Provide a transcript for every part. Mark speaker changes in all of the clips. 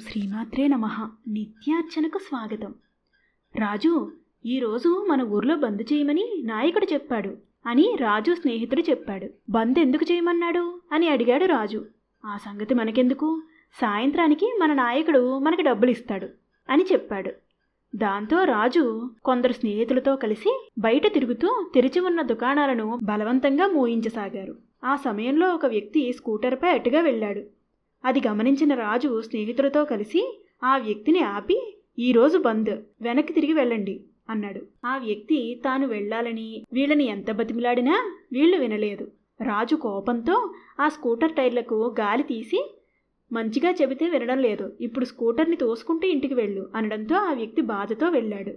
Speaker 1: శ్రీమాత్రే నమ. నిత్యార్చనకు స్వాగతం. రాజు ఈరోజు మన ఊర్లో బంద్ చేయమని నాయకుడు చెప్పాడు అని రాజు స్నేహితుడు చెప్పాడు. బంద్ ఎందుకు చేయమన్నాడు అని అడిగాడు రాజు. ఆ సంగతి మనకెందుకు? సాయంత్రానికి మన నాయకుడు మనకి డబ్బులు ఇస్తాడు అని చెప్పాడు. దాంతో రాజు కొందరు స్నేహితులతో కలిసి బయట తిరుగుతూ తెరిచి ఉన్న దుకాణాలను బలవంతంగా మూయించసాగారు. ఆ సమయంలో ఒక వ్యక్తి స్కూటర్పై అటుగా వెళ్ళాడు. అది గమనించిన రాజు స్నేహితులతో కలిసి ఆ వ్యక్తిని ఆపి ఈరోజు బంద్ వెనక్కి తిరిగి వెళ్ళండి అన్నాడు. ఆ వ్యక్తి తాను వెళ్ళాలని వీళ్ళని ఎంత బతిమిలాడినా వీళ్ళు వినలేదు. రాజు కోపంతో ఆ స్కూటర్ టైర్లకు గాలి తీసి మంచిగా చెబితే వినడం లేదు ఇప్పుడు స్కూటర్ని తోసుకుంటూ ఇంటికి వెళ్ళు అనడంతో ఆ వ్యక్తి బాధతో వెళ్ళాడు.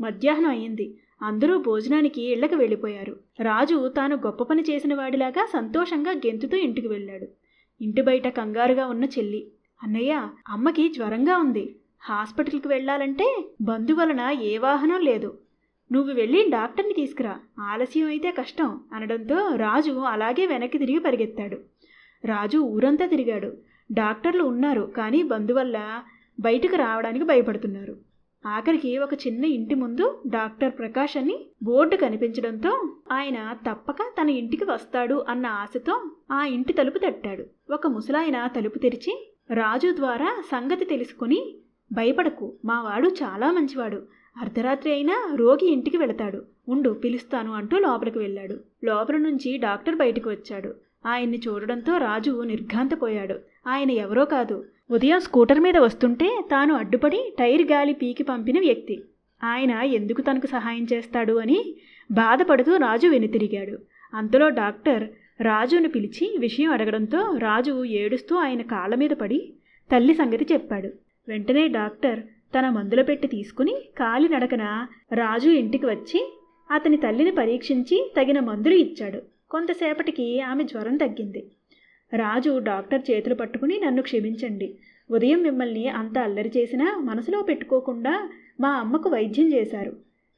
Speaker 1: మధ్యాహ్నం అయింది. అందరూ భోజనానికి ఇళ్ళకు వెళ్ళిపోయారు. రాజు తాను గొప్ప పని చేసిన వాడిలాగా సంతోషంగా గెంతుతూ ఇంటికి వెళ్ళాడు. ఇంటి బయట కంగారుగా ఉన్న చెల్లి అన్నయ్య అమ్మకి జ్వరంగా ఉంది. హాస్పిటల్కి వెళ్ళాలంటే బంధు వలన ఏ వాహనం లేదు. నువ్వు వెళ్ళి డాక్టర్ని తీసుకురా. ఆలస్యం అయితే కష్టం అనడంతో రాజు అలాగే వెనక్కి తిరిగి పరిగెత్తాడు. రాజు ఊరంతా తిరిగాడు. డాక్టర్లు ఉన్నారు కానీ బంధువల్ల బయటకు రావడానికి భయపడుతున్నారు. ఆఖరికి ఒక చిన్న ఇంటి ముందు డాక్టర్ ప్రకాష్ అని బోర్డు కనిపించడంతో ఆయన తప్పక తన ఇంటికి వస్తాడు అన్న ఆశతో ఆ ఇంటి తలుపు తట్టాడు. ఒక ముసలాయన తలుపు తెరిచి రాజు ద్వారా సంగతి తెలుసుకుని భయపడకు. మావాడు చాలా మంచివాడు. అర్ధరాత్రి అయినా రోగి ఇంటికి వెళతాడు. ఉండు పిలుస్తాను అంటూ లోపలికి వెళ్ళాడు. లోపల నుంచి డాక్టర్ బయటకు వచ్చాడు. ఆయన్ని చూడడంతో రాజు నిర్ఘాంతపోయాడు. ఆయన ఎవరో కాదు ఉదయం స్కూటర్ మీద వస్తుంటే తాను అడ్డుపడి టైర్ గాలి పీకి పంపిన వ్యక్తి. ఆయన ఎందుకు తనకు సహాయం చేస్తాడు అని బాధపడుతూ రాజు వెనుతిరిగాడు. అంతలో డాక్టర్ రాజును పిలిచి విషయం అడగడంతో రాజు ఏడుస్తూ ఆయన కాళ్ళ మీద పడి తల్లి సంగతి చెప్పాడు. వెంటనే డాక్టర్ తన మందుల పెట్టి తీసుకుని కాలి నడకన రాజు ఇంటికి వచ్చి అతని తల్లిని పరీక్షించి తగిన మందులు ఇచ్చాడు. కొంతసేపటికి ఆమె జ్వరం తగ్గింది. రాజు డాక్టర్ చేతులు పట్టుకుని నన్ను క్షమించండి. ఉదయం మిమ్మల్ని అంత అల్లరి చేసినా మనసులో పెట్టుకోకుండా మా అమ్మకు వైద్యం చేశారు.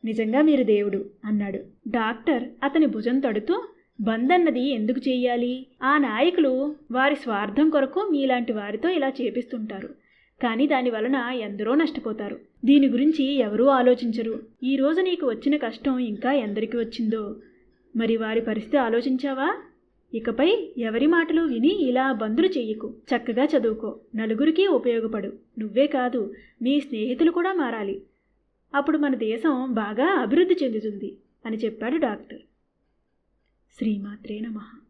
Speaker 1: నిజంగా మీరు దేవుడు అన్నాడు. డాక్టర్ అతని భుజం తడుతూ బంద్ అన్నది ఎందుకు చేయాలి ఆ నాయకులు వారి స్వార్థం కొరకు మీలాంటి వారితో ఇలా చేపిస్తుంటారు. కానీ దాని వలన ఎందరో నష్టపోతారు. దీని గురించి ఎవరూ ఆలోచించరు. ఈరోజు నీకు వచ్చిన కష్టం ఇంకా ఎందరికి వచ్చిందో? మరి వారి పరిస్థితి ఆలోచించావా? ఇకపై ఎవరి మాటలు విని ఇలా బందులు చెయ్యకు. చక్కగా చదువుకో. నలుగురికి ఉపయోగపడు. నువ్వే కాదు నీ స్నేహితులు కూడా మారాలి. అప్పుడు మన దేశం బాగా అభివృద్ధి చెందుతుంది అని చెప్పాడు డాక్టర్. శ్రీమాత్రే నమః.